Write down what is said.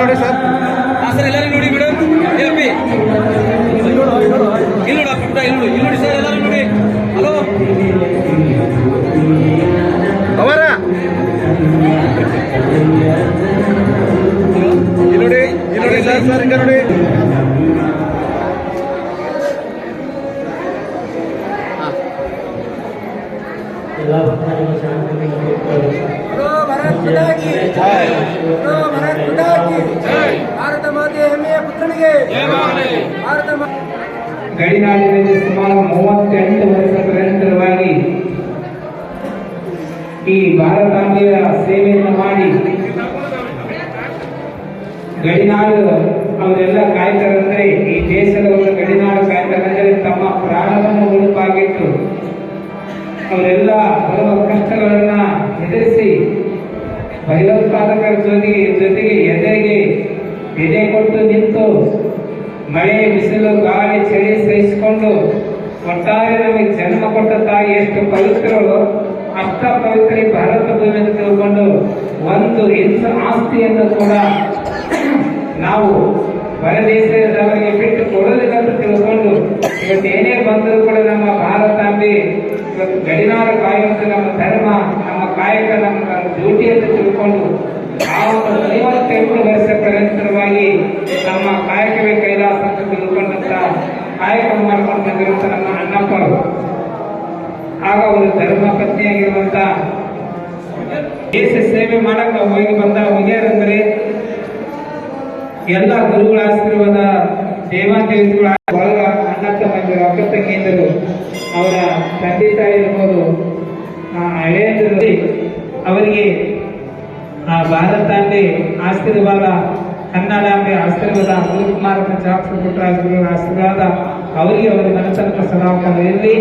ನೋಡಿ sir. Sir ಎಲ್ಲರೂ ನೋಡಿ ಮೇಡಮ್ ಹೇಳಪ್ಪಿ ಇಲ್ಲಿ ನೋಡು ಇಲ್ಲಿ ನೋಡು. ಇಲ್ಲಿ ಸರ್ ಎಲ್ಲರೂ ನೋಡಿ. ಹಲೋ ಅವರ? ಇಲ್ಲಿ ನೋಡಿ ಇಲ್ಲಿ ನೋಡಿ ಸರ್. ಸರ್ ನೋಡಿ. ಭಾರತ ಗಡಿನಾಡಿನಲ್ಲಿ ಸುಮಾರು ಮೂವತ್ತೆಂಟು ವರ್ಷಗಳ ತರವಾಗಿ ಈ ಭಾರತಾಂಬೆಯ ಸೇವೆಯನ್ನು ಮಾಡಿ ಗಡಿನಾಡು ಅವರೆಲ್ಲ ಕಾಯ್ತಾರಂದ್ರೆ ಈ ದೇಶದ ಒಂದು ಗಡಿ ಅವರೆಲ್ಲ ಹಲವು ಕಷ್ಟಗಳನ್ನ ಎದುರಿಸಿ ಭಯೋತ್ಪಾದಕರ ಜೊತೆಗೆ ಜೊತೆಗೆ ಎದೆಗೆ ಎದೆ ಕೊಟ್ಟು ನಿಂತು ಮಳೆ, ಬಿಸಿಲು, ಗಾಳಿ, ಚಳಿ ಸಹಿಸಿಕೊಂಡು ಒಟ್ಟಾರೆ ನಮಗೆ ಜನ್ಮ ಕೊಟ್ಟ ತಾಯಿ ಎಷ್ಟು ಪವಿತ್ರರು ಅಷ್ಟ ಪವಿತ್ರ ಭಾರತ ಭೂಮಿ ತಿಳ್ಕೊಂಡು ಒಂದು ಇಂಚು ಆಸ್ತಿಯನ್ನು ಕೂಡ ನಾವು ಬಿಟ್ಟು ಕೊಡೋದಿಲ್ಲ ಅಂತ ತಿಳ್ಕೊಂಡು ಇವತ್ತು ಏನೇ ಬಂದರೂ ಕೂಡ ನಮ್ಮ ಭಾರತಾಂಬೆ ಇವತ್ತು ಕಾಯುವಂತ ನಮ್ಮ ಧರ್ಮ, ನಮ್ಮ ಕಾಯಕ ನಮ್ಮ ಡ್ಯೂಟಿ ಅಂತ ತಿಳ್ಕೊಂಡು ಆ ಒಂದು ಐವತ್ತೆಂಟು ವರ್ಷ ನಿರಂತರವಾಗಿ ನಮ್ಮ ಕಾಯಕವೇ ಕೈಲಾಸ ಅಂತ ತಿಳ್ಕೊಂಡಂತ ಕಾಯಕ ಮಾಡ್ಕೊಂಡು ನಮ್ಮ ಅಣ್ಣಪ್ಪರು ಆಗ ಒಂದು ಧರ್ಮ ಪತ್ನಿಯಾಗಿರುವಂತ ದೇಶ ಸೇವೆ ಮಾಡಕ ಹೋಗಿ ಬಂದ ಹುಡುಗಿಯರಂದ್ರೆ ಎಲ್ಲ ಗುರುಗಳ ಆಶೀರ್ವಾದ ದೇವಾದೇವಿಗಳ ಅಣ್ಣ ತಮ್ಮಂದಿರು ಅಕ್ಕ ತಂಗಿಯಂದರು ಅವರ ತಂದೆ ತಾಯಿ ಇರ್ಬೋದು ಆ ಹಳೆಯಂದಿರು ಅವರಿಗೆ ಆ ಭಾರತಾಂಬೆ ಆಶೀರ್ವಾದ ಕನ್ನಡಾಂಬೆ ಆಶೀರ್ವಾದ ಗುರುಕುಮಾರ ಪಂಚಾಕ್ಷ ಪುಟ್ಟರಾಜ ಆಶೀರ್ವಾದ ಅವರಿಗೆ ಅವರ ಮನಸ್ಸನ್ನು ಸದಾಕಾಲ ಇರಲಿ